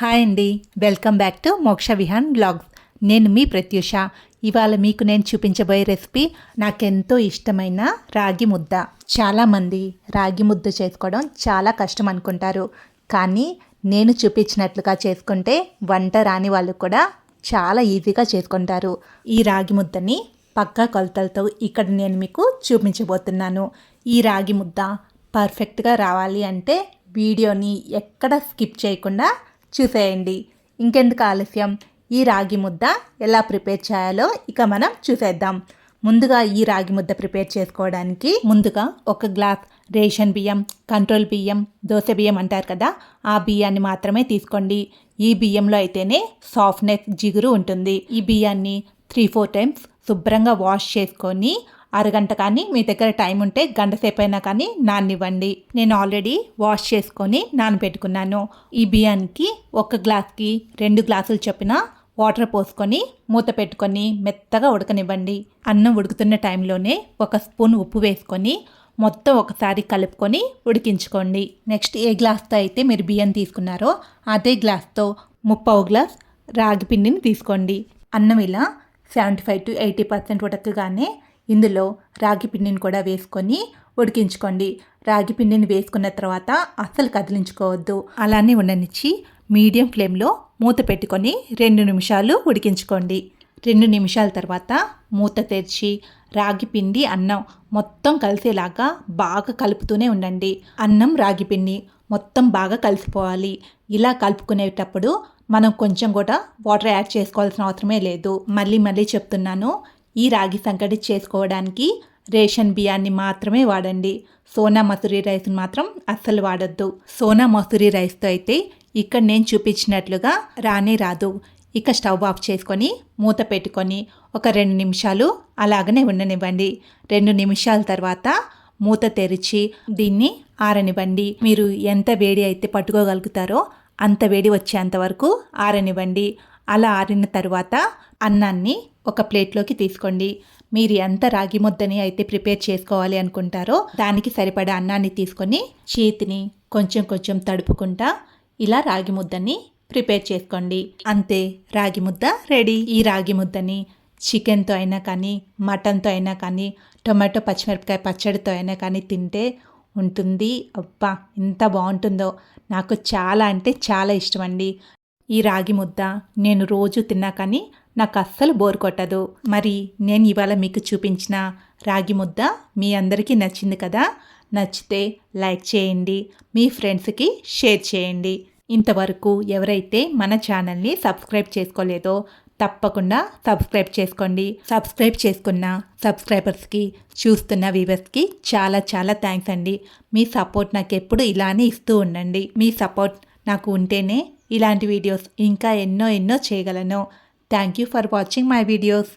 Hi అండి. Welcome back to మోక్ష Vihaan blogs నేను మీ ప్రత్యూష. ఇవాళ మీకు నేను చూపించబోయే రెసిపీ నాకెంతో ఇష్టమైన రాగి ముద్ద. చాలామంది రాగి ముద్ద చేసుకోవడం చాలా కష్టం అనుకుంటారు. కానీ నేను చూపించినట్లుగా చేసుకుంటే వంట రాని వాళ్ళు కూడా చాలా ఈజీగా చేసుకుంటారు. ఈ రాగి ముద్దని పక్కా కొలతలతో ఇక్కడ నేను మీకు చూపించబోతున్నాను. ఈ రాగి ముద్ద పర్ఫెక్ట్గా రావాలి అంటే వీడియోని ఎక్కడ స్కిప్ చేయకుండా చూసేయండి. ఇంకెందుకు ఆలస్యం? ఈ రాగి ముద్ద ఎలా ప్రిపేర్ చేయాలో ఇక మనం చూసేద్దాం. ముందుగా ఈ రాగి ముద్ద ప్రిపేర్ చేసుకోవడానికి ముందుగా ఒక గ్లాస్ రేషన్ బియ్యం కంట్రోల్ బియ్యం దోశ బియ్యం అంటారు కదా ఆ బియ్యాన్ని మాత్రమే తీసుకోండి. ఈ బియ్యంలో అయితేనే సాఫ్ట్నెస్ జిగురు ఉంటుంది. ఈ బియ్యాన్ని త్రీ ఫోర్ టైమ్స్ శుభ్రంగా వాష్ చేసుకొని అరగంట కానీ మీ దగ్గర టైం ఉంటే గంట సేపు అయినా కానీ నాననివ్వండి నేను ఆల్రెడీ వాష్ చేసుకొని నానబెట్టుకున్నాను. ఈ బియ్యానికి ఒక గ్లాస్కి రెండు గ్లాసులు చొప్పున వాటర్ పోసుకొని మూత పెట్టుకొని మెత్తగా ఉడకనివ్వండి. అన్నం ఉడుకుతున్న టైంలోనే ఒక స్పూన్ ఉప్పు వేసుకొని మొత్తం ఒకసారి కలుపుకొని ఉడికించుకోండి. నెక్స్ట్ ఏ గ్లాస్తో అయితే మీరు బియ్యం తీసుకున్నారో అదే గ్లాస్తో ముప్పావు గ్లాస్ రాగి పిండిని తీసుకోండి. అన్నం ఇలా seventy five to eighty percent ఉడకగానే ఇందులో రాగి పిండిని కూడా వేసుకొని ఉడికించుకోండి. రాగి పిండిని వేసుకున్న తర్వాత అస్సలు కదిలించుకోవద్దు. అలానే ఉండనిచ్చి మీడియం ఫ్లేమ్లో మూత పెట్టుకొని రెండు నిమిషాలు ఉడికించుకోండి. రెండు నిమిషాల తర్వాత మూత తెరిచి రాగి పిండి అన్నం మొత్తం కలిసేలాగా బాగా కలుపుతూనే ఉండండి. అన్నం రాగి పిండి మొత్తం బాగా కలిసిపోవాలి. ఇలా కలుపుకునేటప్పుడు మనం కొంచెం కూడా వాటర్ యాడ్ చేసుకోవాల్సిన అవసరమే లేదు. మళ్ళీ మళ్ళీ చెప్తున్నాను ఈ రాగి సంకటి చేసుకోవడానికి రేషన్ బియ్యాన్ని మాత్రమే వాడండి. సోనా మసూరి రైస్ని మాత్రం అస్సలు వాడద్దు. సోనా మసూరి రైస్తో అయితే ఇక్కడ నేను చూపించినట్లుగా రానే రాదు. ఇక స్టవ్ ఆఫ్ చేసుకొని మూత పెట్టుకొని ఒక రెండు నిమిషాలు అలాగనే ఉండనివ్వండి. రెండు నిమిషాల తర్వాత మూత తెరిచి దీన్ని ఆరనివ్వండి. మీరు ఎంత వేడి అయితే పట్టుకోగలుగుతారో అంత వేడి వచ్చేంత వరకు ఆరనివ్వండి. అలా ఆరిన తర్వాత అన్నాన్ని ఒక ప్లేట్లోకి తీసుకోండి. మీరు ఎంత రాగి ముద్దని అయితే ప్రిపేర్ చేసుకోవాలి అనుకుంటారో దానికి సరిపడా అన్నాన్ని తీసుకొని చేతిని కొంచెం కొంచెం తడుపుకుంటా ఇలా రాగి ముద్దని ప్రిపేర్ చేసుకోండి. అంతే రాగి ముద్ద రెడీ. ఈ రాగి ముద్దని చికెన్తో అయినా కానీ మటన్తో అయినా కానీ టొమాటో పచ్చిమిరపకాయ పచ్చడితో అయినా కానీ తింటే ఉంటుంది. అబ్బా ఎంత బాగుంటుందో. నాకు చాలా అంటే చాలా ఇష్టం అండి. ఈ రాగి ముద్ద నేను రోజు తిన్నా కానీ నాకు అస్సలు బోర్ కొట్టదు. మరి నేను ఇవాళ మీకు చూపించిన రాగి ముద్ద మీ అందరికీ నచ్చింది కదా? నచ్చితే లైక్ చేయండి మీ ఫ్రెండ్స్కి షేర్ చేయండి. ఇంతవరకు ఎవరైతే మన ఛానల్ని సబ్స్క్రైబ్ చేసుకోలేదో తప్పకుండా సబ్స్క్రైబ్ చేసుకోండి. సబ్స్క్రైబ్ చేసుకున్న సబ్స్క్రైబర్స్కి చూస్తున్న వ్యూవర్స్కి చాలా చాలా థ్యాంక్స్ అండి. మీ సపోర్ట్ నాకు ఎప్పుడు ఇలానే ఇస్తూ ఉండండి. మీ సపోర్ట్ నాకు ఉంటేనే ఇలాంటి వీడియోస్ ఇంకా ఎన్నో ఎన్నో చేయగలను. Thank you for watching my videos